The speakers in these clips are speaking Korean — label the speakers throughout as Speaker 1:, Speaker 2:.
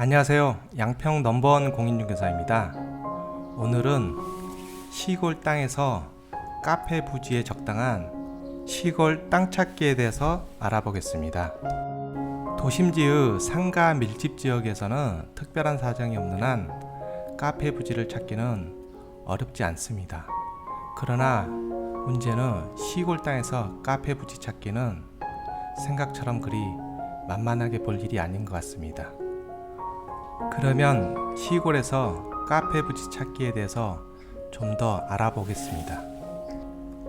Speaker 1: 안녕하세요. 양평 넘버원 공인중개사입니다. 오늘은 시골 땅에서 카페 부지에 적당한 시골 땅 찾기에 대해서 알아보겠습니다. 도심지의 상가 밀집 지역에서는 특별한 사정이 없는 한 카페 부지를 찾기는 어렵지 않습니다. 그러나 문제는 시골 땅에서 카페 부지 찾기는 생각처럼 그리 만만하게 볼 일이 아닌 것 같습니다. 그러면 시골에서 카페 부지 찾기에 대해서 좀 더 알아보겠습니다.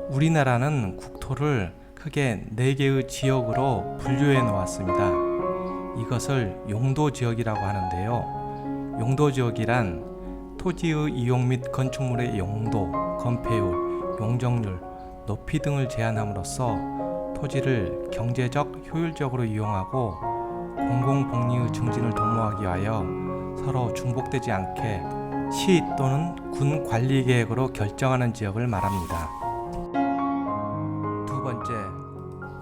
Speaker 1: 우리나라는 국토를 크게 4개의 지역으로 분류해 놓았습니다. 이것을 용도 지역이라고 하는데요. 용도 지역이란 토지의 이용 및 건축물의 용도, 건폐율, 용적률, 높이 등을 제한함으로써 토지를 경제적 효율적으로 이용하고 공공복리의 증진을 도모하기 위하여 서로 중복되지 않게 시 또는 군 관리 계획으로 결정하는 지역을 말합니다. 두 번째,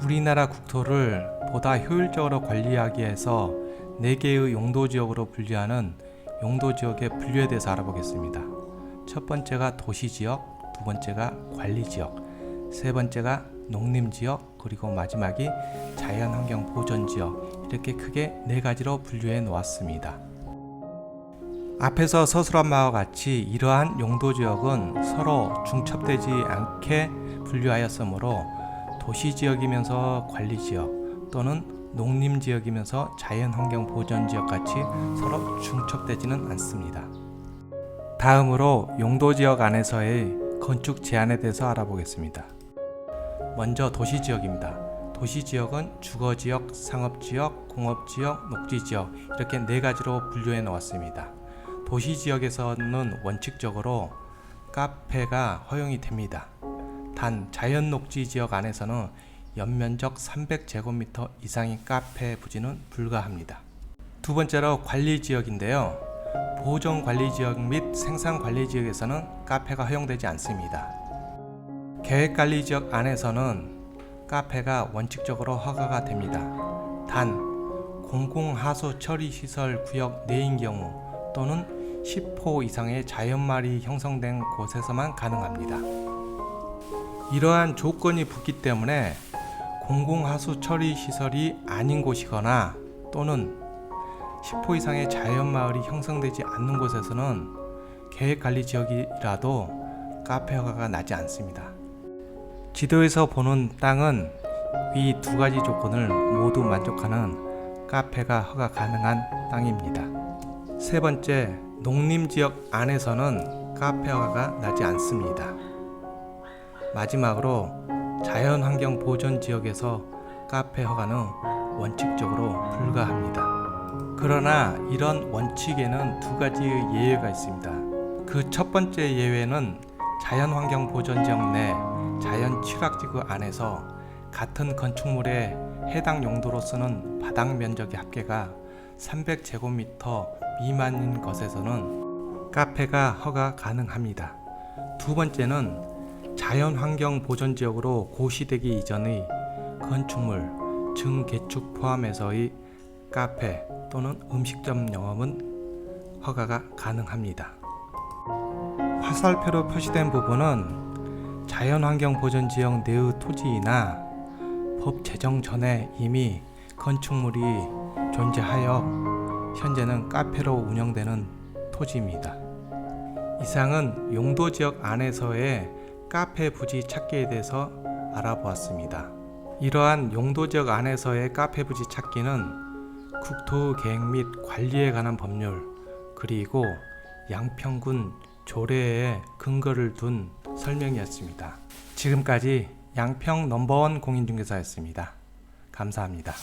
Speaker 1: 우리나라 국토를 보다 효율적으로 관리하기 위해서 4개의 용도 지역으로 분류하는 용도 지역의 분류에 대해서 알아보겠습니다. 첫 번째가 도시 지역, 두 번째가 관리 지역, 세 번째가 농림 지역, 그리고 마지막이 자연환경 보전 지역 이렇게 크게 네 가지로 분류해 놓았습니다. 앞에서 서술한 바와 같이 이러한 용도 지역은 서로 중첩되지 않게 분류하였으므로 도시 지역이면서 관리 지역 또는 농림 지역이면서 자연환경 보전 지역 같이 서로 중첩되지는 않습니다. 다음으로 용도 지역 안에서의 건축 제한에 대해서 알아보겠습니다. 먼저 도시 지역입니다. 도시 지역은 주거 지역, 상업 지역, 공업 지역, 녹지 지역 이렇게 네 가지로 분류해 놓았습니다. 도시 지역에서는 원칙적으로 카페가 허용이 됩니다. 단 자연 녹지 지역 안에서는 연면적 300제곱미터 이상의 카페 부지는 불가합니다. 두 번째로 관리 지역인데요. 보정 관리 지역 및 생산 관리 지역에서는 카페가 허용되지 않습니다. 계획 관리 지역 안에서는 카페가 원칙적으로 허가가 됩니다. 단 공공 하수 처리 시설 구역 내인 경우 또는 10호 이상의 자연말이 형성된 곳에서만 가능합니다. 이러한 조건이 붙기 때문에 공공하수 처리 시설이 아닌 곳이거나 또는 10호 이상의 자연마을이 형성되지 않는 곳에서는 계획관리 지역이라도 카페 허가가 나지 않습니다. 지도에서 보는 땅은 위 두 가지 조건을 모두 만족하는 카페가 허가 가능한 땅입니다. 세 번째, 농림 지역 안에서는 카페 허가가 나지 않습니다. 마지막으로 자연환경 보존 지역에서 카페 허가는 원칙적으로 불가합니다. 그러나 이런 원칙에는 두 가지의 예외가 있습니다. 그 첫 번째 예외는 자연환경 보존 지역 내 자연 취락지구 안에서 같은 건축물의 해당 용도로 쓰는 바닥 면적의 합계가 300제곱미터 미만인 것에서는 카페가 허가 가능합니다. 두 번째는 자연환경 보존 지역으로 고시되기 이전의 건축물, 증개축 포함해서의 카페 또는 음식점 영업은 허가가 가능합니다. 화살표로 표시된 부분은 자연환경 보존 지역 내의 토지이나 법 제정 전에 이미 건축물이 존재하여 현재는 카페로 운영되는 토지입니다. 이상은 용도 지역 안에서의 카페 부지 찾기에 대해서 알아보았습니다. 이러한 용도 지역 안에서의 카페 부지 찾기는 국토 계획 및 관리에 관한 법률 그리고 양평군 조례에 근거를 둔 설명이었습니다. 지금까지 양평 넘버원 공인중개사였습니다. 감사합니다.